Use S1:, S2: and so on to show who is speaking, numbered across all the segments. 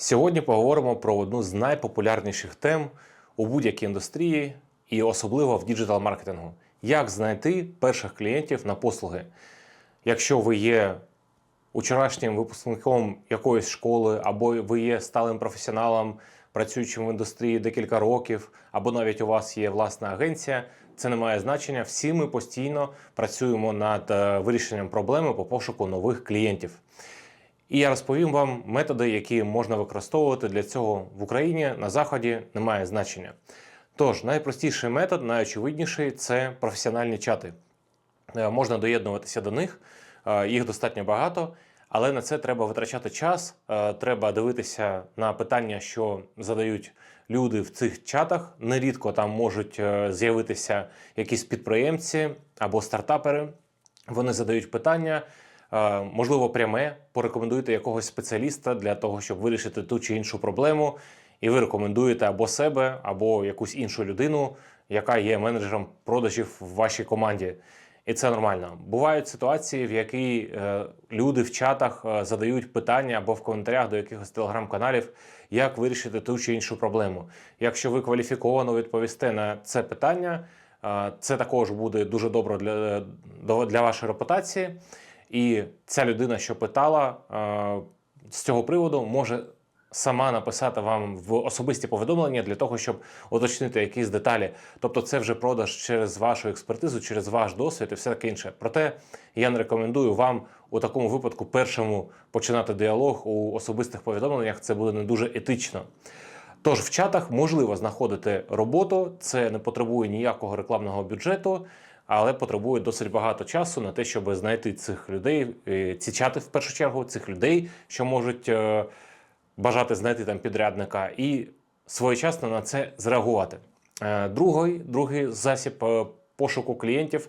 S1: Сьогодні поговоримо про одну з найпопулярніших тем у будь-якій індустрії і особливо в діджитал-маркетингу. Як знайти перших клієнтів на послуги? Якщо ви є учорашнім випускником якоїсь школи, або ви є сталим професіоналом, працюючим в індустрії декілька років, або навіть у вас є власна агенція, це не має значення. Всі ми постійно працюємо над е, вирішенням проблеми по пошуку нових клієнтів. І я розповім вам методи, які можна використовувати для цього в Україні на заході немає значення. Тож, найпростіший метод, найочевидніший це професіональні чати. Е, Можна доєднуватися до них, е, їх достатньо багато, але на це треба витрачати час. е, Треба дивитися на питання, що задають люди в цих чатах. Нерідко там можуть з'явитися якісь підприємці або стартапери. Вони задають питання, можливо, пряме, порекомендуєте якогось спеціаліста для того, щоб вирішити ту чи іншу проблему. І ви рекомендуєте або себе, або якусь іншу людину, яка є менеджером продажів в вашій команді. І це нормально. Бувають ситуації, в які е, люди в чатах е, задають питання або в коментарях до якихось телеграм-каналів, як вирішити ту чи іншу проблему. Якщо ви кваліфіковано відповісте на це питання, е, це також буде дуже добре для, до- для вашої репутації. І ця людина, що питала е, з цього приводу, може сама написати вам в особисті повідомлення для того, щоб уточнити якісь деталі. Тобто, це вже продаж через вашу експертизу, через ваш досвід і все таке інше. Проте я не рекомендую вам у такому випадку першому починати діалог у особистих повідомленнях. Це буде не дуже етично. Тож в чатах можливо знаходити роботу, це не потребує ніякого рекламного бюджету, але потребує досить багато часу на те, щоб знайти цих людей, е, ці чати в першу чергу, цих людей, що можуть е, бажати знайти там підрядника, і своєчасно на це зреагувати. Е, Другий, другий засіб пошуку клієнтів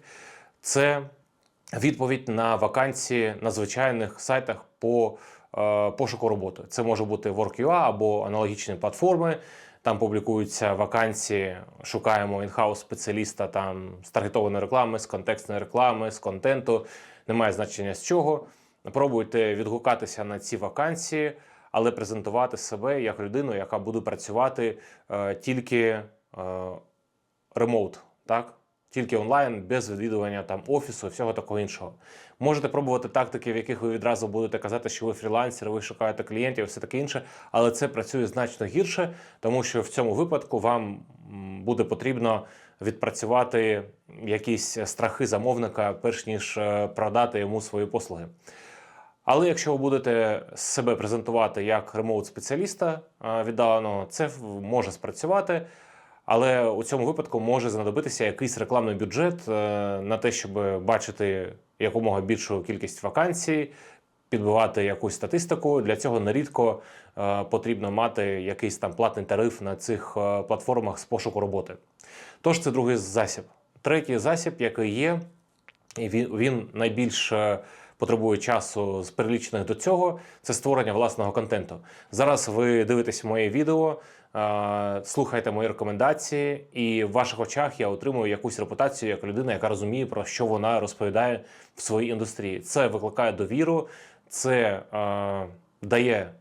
S1: це відповідь на вакансії на звичайних сайтах по пошуку роботи. Це може бути Work.ua або аналогічні платформи. Там публікуються вакансії, шукаємо інхаус спеціаліста там з таргетованої реклами, з контекстної реклами, з контенту. Немає значення з чого. Пробуйте відгукатися на ці вакансії, але презентувати себе як людину, яка буде працювати е, тільки е, ремоут, так? Тільки онлайн, без відвідування там офісу, всього такого іншого. Можете пробувати тактики, в яких ви відразу будете казати, що ви фрілансер, ви шукаєте клієнтів, все таке інше, але це працює значно гірше, тому що в цьому випадку вам буде потрібно відпрацювати якісь страхи замовника, перш ніж е, продати йому свої послуги. Але якщо ви будете себе презентувати як ремоут-спеціаліста е, віддаленого, це може спрацювати. Але у цьому випадку може знадобитися якийсь рекламний бюджет е, на те, щоб бачити якомога більшу кількість вакансій, підбивати якусь статистику. Для цього нерідко е, потрібно мати якийсь там платний тариф на цих е, платформах з пошуку роботи. Тож це другий засіб. Третій засіб, який є, і він, він найбільш потребує часу з перелічених до цього, це створення власного контенту. Зараз ви дивитесь моє відео, е, слухаєте мої рекомендації, і в ваших очах я отримую якусь репутацію як людина, яка розуміє, про що вона розповідає в своїй індустрії. Це викликає довіру, це е, дає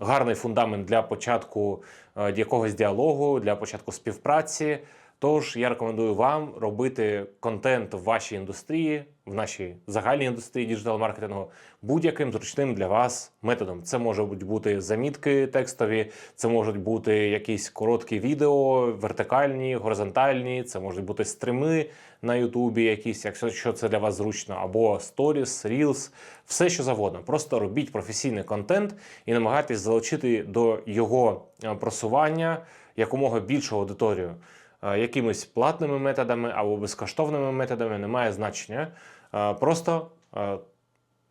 S1: гарний фундамент для початку е, якогось діалогу, для початку співпраці. Тож я рекомендую вам робити контент в вашій індустрії, в нашій загальній індустрії діджитал-маркетингу будь-яким зручним для вас методом. Це можуть бути замітки текстові, це можуть бути якісь короткі відео, вертикальні, горизонтальні, це можуть бути стрими на Ютубі, якісь, якщо що це для вас зручно, або сторіс, рілс, все що завгодно. Просто робіть професійний контент і намагайтесь залучити до його е, просування якомога більшу аудиторію. Е, Якимись платними методами або безкоштовними методами немає значення. Е, Просто е,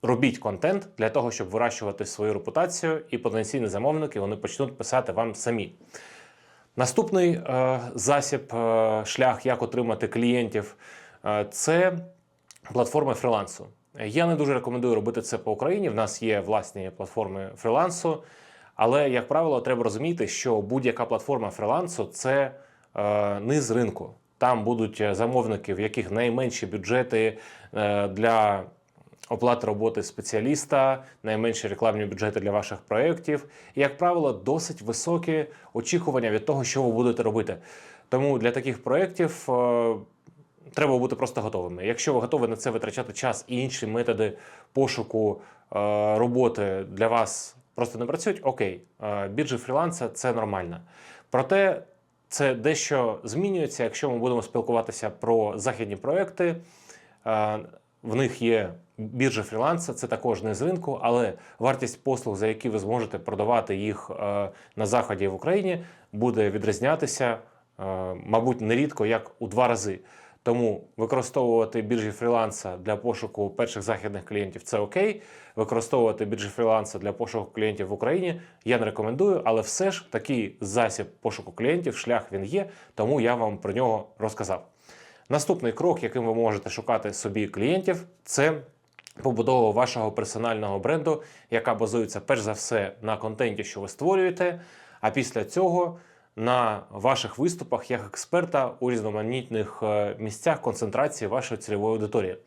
S1: робіть контент для того, щоб вирощувати свою репутацію, і потенційні замовники вони почнуть писати вам самі. Наступний засіб, шлях, як отримати клієнтів, це платформи фрілансу. Я не дуже рекомендую робити це по Україні. В нас є власні платформи фрілансу, але, як правило, треба розуміти, що будь-яка платформа фрілансу це низ ринку. Там будуть замовники, в яких найменші бюджети е, для оплата роботи спеціаліста, найменші рекламні бюджети для ваших проєктів, і, як правило, досить високі очікування від того, що ви будете робити. Тому для таких проєктів е, треба бути просто готовими. Якщо ви готові на це витрачати час і інші методи пошуку е, роботи для вас просто не працюють, окей, е, біржі фріланса це нормально. Проте це дещо змінюється, якщо ми будемо спілкуватися про західні проекти. Е, В них є біржа фріланса, це також не з ринку, але вартість послуг, за які ви зможете продавати їх е, на заході в Україні, буде відрізнятися, е, мабуть, нерідко як у два рази. Тому використовувати біржі фріланса для пошуку перших західних клієнтів це окей. Використовувати біржі фріланса для пошуку клієнтів в Україні я не рекомендую, але все ж такий засіб пошуку клієнтів, шлях він є, тому я вам про нього розказав. Наступний крок, яким ви можете шукати собі клієнтів, це побудова вашого персонального бренду, яка базується перш за все на контенті, що ви створюєте. А після цього на ваших виступах як експерта у різноманітних е, місцях концентрації вашої цільової аудиторії.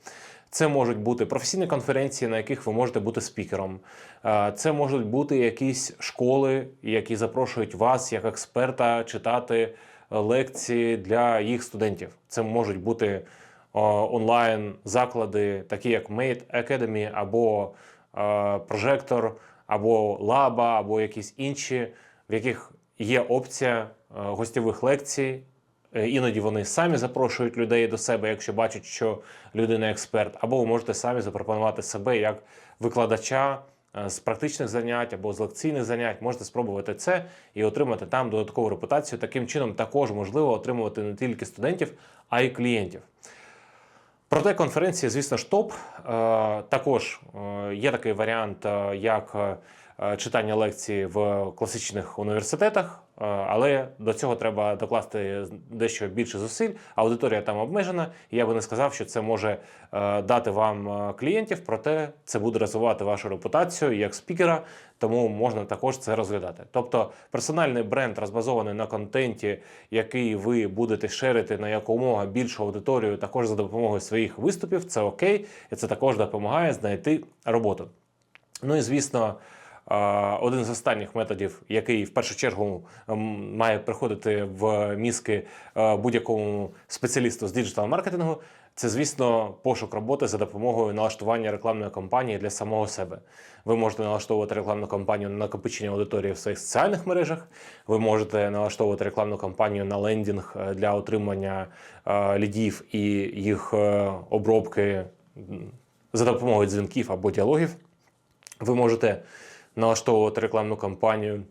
S1: Це можуть бути професійні конференції, на яких ви можете бути спікером. Е, Це можуть бути якісь школи, які запрошують вас як експерта читати е, лекції для їх студентів. Це можуть бути онлайн заклади, такі як Made Academy або Прожектор, або Лаба, або якісь інші, в яких є опція е, гостєвих лекцій. Е, Іноді вони самі запрошують людей до себе, якщо бачать, що людина експерт, або ви можете самі запропонувати себе як викладача е, з практичних занять або з лекційних занять. Можете спробувати це і отримати там додаткову репутацію. Таким чином, також можливо отримувати не тільки студентів, а й клієнтів. Проте конференції, звісно ж, топ. Також є такий варіант, як читання лекцій в класичних університетах, е, але до цього треба докласти дещо більше зусиль. Аудиторія там обмежена. і Я би не сказав, що це може е, дати вам е, клієнтів, проте це буде розвивати вашу репутацію як спікера, тому можна також це розглядати. Тобто персональний бренд розбазований на контенті, який ви будете шерити на якомога більшу аудиторію, також за допомогою своїх виступів. Це окей, і це також допомагає знайти роботу. Ну і звісно. Один з останніх методів, який в першу чергу має приходити в мізки е, будь-якому спеціалісту з діджитал-маркетингу, це, звісно, пошук роботи за допомогою налаштування рекламної кампанії для самого себе. Ви можете налаштовувати рекламну кампанію на накопичення аудиторії в своїх соціальних мережах. Ви можете налаштовувати рекламну кампанію на лендінг е, для отримання е, лідів і їх обробки за допомогою дзвінків або діалогів. Ви можете налаштовувати рекламну кампанію,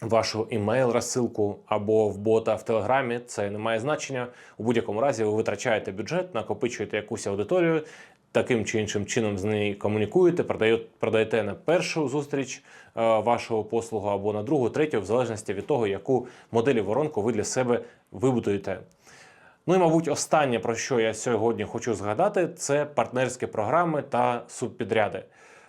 S1: вашу імейл розсилку або в бота в Телеграмі. Це не має значення. У будь-якому разі ви витрачаєте бюджет, накопичуєте якусь аудиторію, таким чи іншим чином з нею комунікуєте, продає- продаєте на першу зустріч е, вашого послугу або на другу, третю, в залежності від того, яку моделі воронку ви для себе вибудуєте. Ну і, мабуть, останнє, про що я сьогодні хочу згадати, це партнерські програми та субпідряди.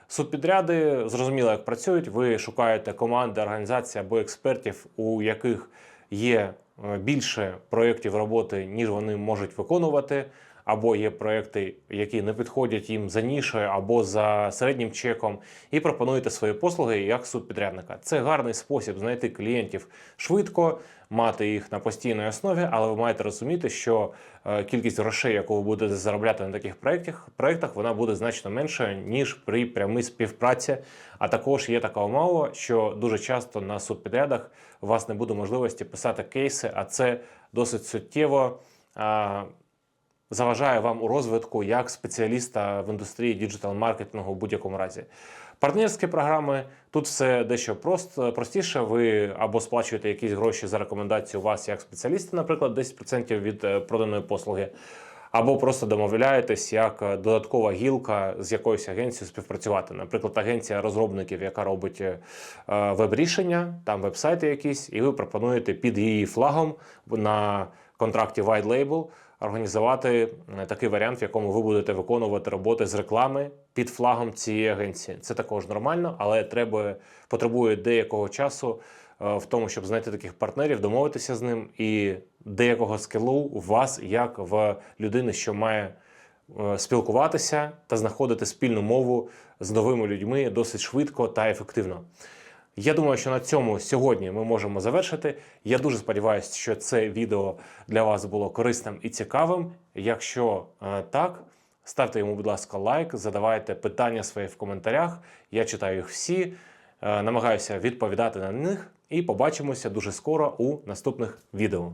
S1: Субпідряди зрозуміло, як працюють. Ви шукаєте команди, організації або експертів, у яких є е, більше проєктів роботи, ніж вони можуть виконувати, або є проєкти, які не підходять їм за нішою або за середнім чеком, і пропонуєте свої послуги як субпідрядника. Це гарний спосіб знайти клієнтів швидко, мати їх на постійній основі, але ви маєте розуміти, що е, кількість грошей, яку ви будете заробляти на таких проєктах, проєктах, вона буде значно меншою, ніж при прямій співпраці. А також є така умова, що дуже часто на субпідрядах у вас не буде можливості писати кейси, а це досить суттєво. Заважає вам у розвитку як спеціаліста в індустрії діджитал-маркетингу в будь-якому разі. Партнерські програми тут все дещо просто простіше. Ви або сплачуєте якісь гроші за рекомендацію вас як спеціаліста, наприклад, 10% від е, проданої послуги, або просто домовляєтесь як е, додаткова гілка з якоюсь агенцією співпрацювати. Наприклад, агенція розробників, яка робить е, веб-рішення, там веб-сайти якісь, і ви пропонуєте під її флагом на контракті White Label організувати е, такий варіант, в якому ви будете виконувати роботи з реклами під флагом цієї агенції. Це також нормально, але треба потребує деякого часу е, в тому, щоб знайти таких партнерів, домовитися з ним і деякого скілу у вас, як в людини, що має е, спілкуватися та знаходити спільну мову з новими людьми досить швидко та ефективно. Я думаю, що на цьому сьогодні ми можемо завершити. Я дуже сподіваюся, що це відео для вас було корисним і цікавим. Якщо е, так, ставте йому, будь ласка, лайк, задавайте питання свої в коментарях. Я читаю їх всі, е, намагаюся відповідати на них і побачимося дуже скоро у наступних відео.